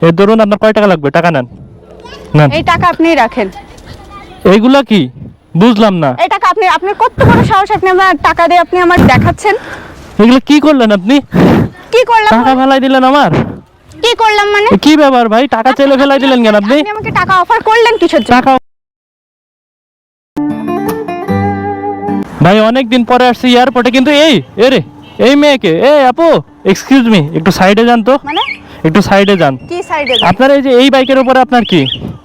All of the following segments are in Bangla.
এর ধরুন আপনার কয় টাকা লাগবে? টাকা নেন। নেন। এই টাকা আপনিই রাখেন। এইগুলা কি? বুঝলাম না। এই টাকা আপনি আপনার কত বড় সাহস আপনি আমার টাকা দিয়ে আপনি আমার দেখাচ্ছেন? এগুলো কি করলেন আপনি? কি করলাম টাকা ফেলাই দিলেন আমার? কি করলাম মানে? কি ব্যাপার ভাই? টাকা চেলে ফেলাই দিলেন কেন আপনি? আপনি আমাকে টাকা অফার করলেন কিসের জন্য? টাকা ভাই অনেক দিন পরে আসছি এয়ারপোর্টে কিন্তু এই এ রে এই মেয়েকে এ আপু এক্সকিউজ মি একটু সাইডে যান তো। মানে? একটু সাইডে যান। কি সাইডে যান? আপনার এই যে এই বাইকের উপরে আপনার কি?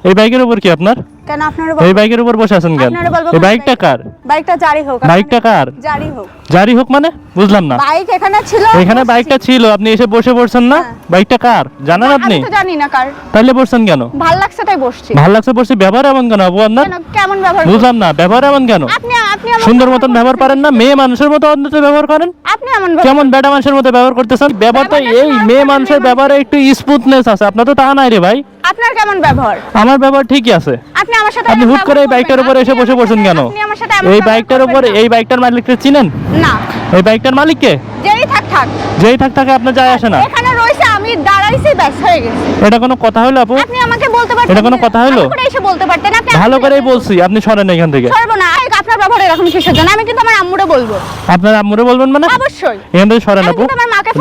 এই বাইকের উপর কি আপনার? কেন আপনার এই বাইকের উপর বসে আছেন কেন? এই বাইকটা কার? বাইকটা জারি হোক বাইকটা কার? জারি হোক। জারি হোক মানে? বুঝলাম না। বাইক এখানে ছিল এখানে বাইকটা ছিল আপনি এসে বসে পড়ছেন না? হ্যাঁ। বাইকটা কার? জানেন আপনি? আমি তো জানি না কার। তাহলে বসছেন কেন? ভালো লাগছে তাই বসছি। ভালো লাগছে বসে ব্যবহার এমন কেন আপু আপনার? কেমন ব্যবহার বুঝলাম না ব্যবহার এমন কেন? আপনি আপনি সুন্দর মতন ব্যবহার পারেন না। মেয়ে মানুষের মতো অন্তত ব্যবহার করেন। আপনি এমন কেমন বেটা মানুষের মতো ব্যবহার করতেছেন? ব্যবহার তো এই মেয়ে মানুষের ব্যবহারে একটু স্মুথনেস আছে। আপনার তো তা নাই রে ভাই। আপনার কেমন ব্যবহার? আমার ব্যবহার ঠিকই আছে। আপনি আমার সাথে আপনি হুট করে এই বাইকটার উপরে এসে বসে পড়ছেন কেন? আপনি আমার সাথে এই বাইকটার উপরে এই বাইকটার মালিককে চিনেন? না। এই বাইকটার মালিককে? যেই থাক থাক। যেই থাক থাকে আপনার যায় আসে না। এখানে রয়েছে আমি দাঁড়াইছি ব্যাস হয়ে গেছে। এটা কোনো কথা হলো আপু? আপনি আমাকে বলতে পারতেন এটা কোনো কথা হলো? করে এসে বলতে পারতেন। আপনি ভালো করেই বলছি আপনি সরেন এখান থেকে। সরবো না। এই আপনার ব্যবহার এরকম কিসের জন্য আমি কিন্তু আমার আম্মুরে বলব। আপনার আম্মুরে বলবেন মানে? অবশ্যই। এখান থেকে সরেন আপু।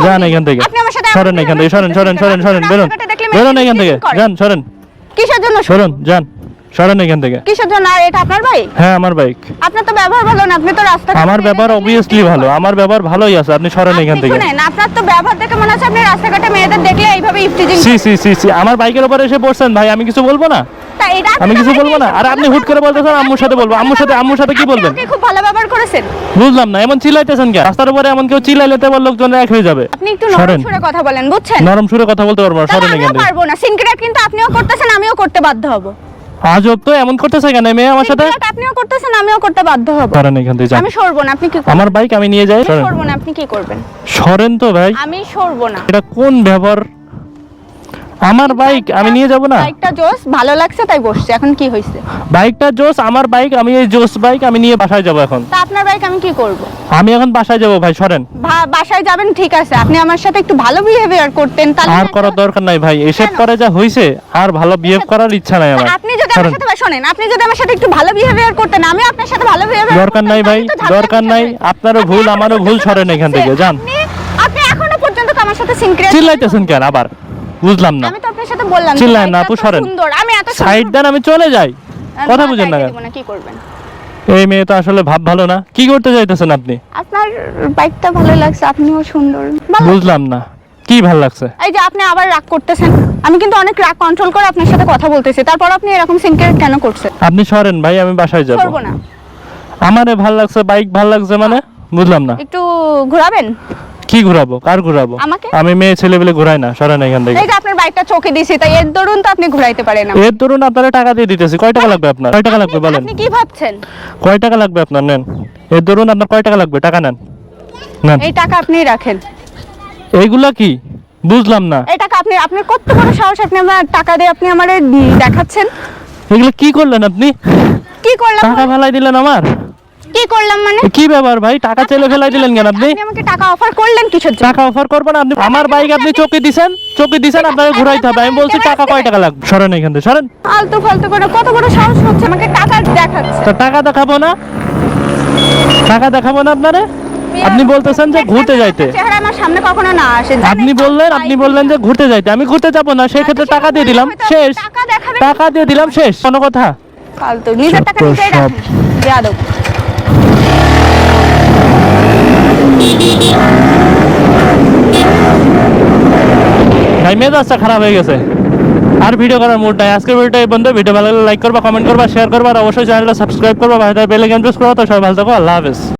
যান এখান থেকে। আপনি আমার সাথে সরেন এখান থেকে। সরেন সরেন সরেন সরেন। বেরোন বেরোন এখান থেকে। যান সরেন। কিসের জন্য সর- সরুন যান। সরেন এখান থেকে। কিসের জন্য আর এটা আপনার ভাই হ্যাঁ আমার বাইক আপনার তো ব্যবহার ভালো না আপনি তো রাস্তা আমার ব্যবহার অবভিয়াসলি ভালো আমার ব্যবহার ভালোই আছে আপনি সরেন এখান থেকে। শুনেন আপনার তো ব্যবহার দেখে মনে হচ্ছে আপনি রাস্তাঘাটে মেয়েদের দেখলে এইভাবে ইফটিজিং সি সি সি সি আমার বাইকের উপরে এসে পড়ছেন ভাই আমি কিছু বলব না? আমি কিছু বলব না? আর আপনি হুট করে বলতেছেন আম্মুর সাথে বলব। আম্মুর সাথে আম্মুর সাথে কি বলবেন? খুব ভালো ব্যবহার করেছেন। বুঝলাম না এমন চিল্লাইতেছেন কেন? রাস্তার উপরে এমন কেউ চিল্লাইলে তো লোকজন এক হয়ে যাবে। আপনি একটু নরম সুরে কথা বলেন বুঝছেন? নরম সুরে কথা বলতে পারব না সরেন এখান থেকে। পারব না। সিনক্রেট কিন্তু আপনিও করতেছেন আমিও করতে বাধ্য হব। আজব তো এমন করতেছে কেন? মেয়ে আমার সাথে? আপনিও করতেছেন আমিও করতে বাধ্য হব। কারণ এখান থেকে আমি সরবো না আপনি কি আমার বাইক আমি নিয়ে যাই। সরেন না আপনি কি করবেন? সরেন তো ভাই। আমি সরবো না। এটা কোন ব্যবহার? আমার বাইক আমি নিয়ে যাব না? বাইকটা জোস ভালো লাগছে তাই বসছে। এখন কি হয়েছে বাইকটা জোস আমার বাইক আমি এই জোস বাইক আমি নিয়ে বাসায় যাব এখন। তা আপনার বাইক আমি কি করব? আমি এখন বাসায় যাব ভাই সরেন। বাসায় যাবেন ঠিক আছে। আপনি আমার সাথে একটু ভালো বিহেভিয়ার করতেন তাহলে আর করার দরকার নাই ভাই এসব করে যা হইছে আর ভালো বিহেভ করার ইচ্ছা নাই আমার। আপনি যদি আমার সাথে শোনেন আপনি যদি আমার সাথে একটু ভালো বিহেভিয়ার করতেন আমি আপনার সাথে ভালো বিহেভিয়ার দরকার নাই ভাই দরকার নাই আপনারও ভুল আমারও ভুল সরেন এখান থেকে যান আপনি এখনও পর্যন্ত আমার সাথে সিনক্রেট চিল্লাইতেছেন কেন আবার? বুঝলাম না। আমি তো আপনার সাথে বললাম যে চিল্লায়েন না, আপু, সরেন। সুন্দর। আমি এত সাইড দেন আমি চলে যাই। কথা বুঝেন না কি করবেন? এই মেয়ে তো আসলে ভাব ভালো না। কি করতে চাইতেছেন আপনি? আপনার বাইকটা ভালো লাগছে আপনিও সুন্দর। বুঝলাম না। কি ভালো লাগছে? এই যে আপনি আবার রাগ করতেছেন। আমি কিন্তু অনেক রাগ কন্ট্রোল করে আপনার সাথে কথা বলতেছি। তারপর আপনি এরকম সিনক্রেট কেন করছেন? আপনি সরেন ভাই আমি বাসায় যাব। করব না। আমারে ভালো লাগছে বাইক ভালো লাগছে মানে? বুঝলাম না। একটু ঘোরাবেন? কি ঘুরাবো? কার ঘুরাবো? আমাকে? আমি মেয়ে ছেলে বলে ঘুরাই না সরেন এখান থেকে। এই যে আপনার বাইকটা চোখে দিছি তাই এর দরুন তো আপনি ঘুরাইতে পারেন না এর ধরুন আপনারা টাকা দিয়ে দিতেছি। কয় টাকা লাগবে আপনার? কয় টাকা লাগবে বলেন। আপনি কি ভাবছেন? কয় টাকা লাগবে আপনার? নেন। এর ধরুন আপনার কয় টাকা লাগবে? টাকা নেন। নেন। এই টাকা আপনি রাখেন। এইগুলা কি? বুঝলাম না। এই টাকা আপনি আপনার কত বড় সাহস আপনি আমার টাকা দিয়ে আপনি আমার দেখাচ্ছেন? এগুলো কি করলেন আপনি? কি করলাম? টাকা ফেলাই দিলেন আমার? কি করলাম মানে? কি ব্যাপার ভাই? টাকা চেলে ফেলাই দিলেন কেন আপনি? আপনি আমাকে টাকা অফার করলেন কিসের টাকা অফার করবেন আপনি আমার বাইক আপনি চোখে চোখে দিছেন আপনাকে ঘুরাইতে হবে। আমি বলছি টাকা কয় টাকা লাগবে? সরেন এখান থেকে সরেন। ফালতু ফালতু করে কত বড় সাহস হচ্ছে আমাকে টাকা দেখাচ্ছে। তা টাকা দেখাবো না? টাকা দেখাবো না আপনারে? আপনি বলতেছেন যে ঘুরতে যাইতে। চেহারা আমার সামনে কখনো না আসে। আপনি বললেন আপনি বললেন যে ঘুরতে যাইতে। আমি ঘুরতে যাব না সেই ক্ষেত্রে টাকা দিয়ে দিলাম। শেষ। টাকা দিয়ে দিলাম শেষ। কোনো কথা? ফালতু নিজের টাকা নিজেই। রাখেন মেজাজটা খারাপ হয়ে গেছে। আর ভিডিও করার মুড নাই আজকের ভিডিওটা এই বন্ধু। ভিডিও ভালো লাগলে লাইক করবা কমেন্ট করবা শেয়ার করবা, আর অবশ্যই চ্যানেলটা সাবস্ক্রাইব করবা ভাই বেল আইকন প্রেস করবা। তো সবাই ভালো থাকো, আল্লাহ হাফেজ।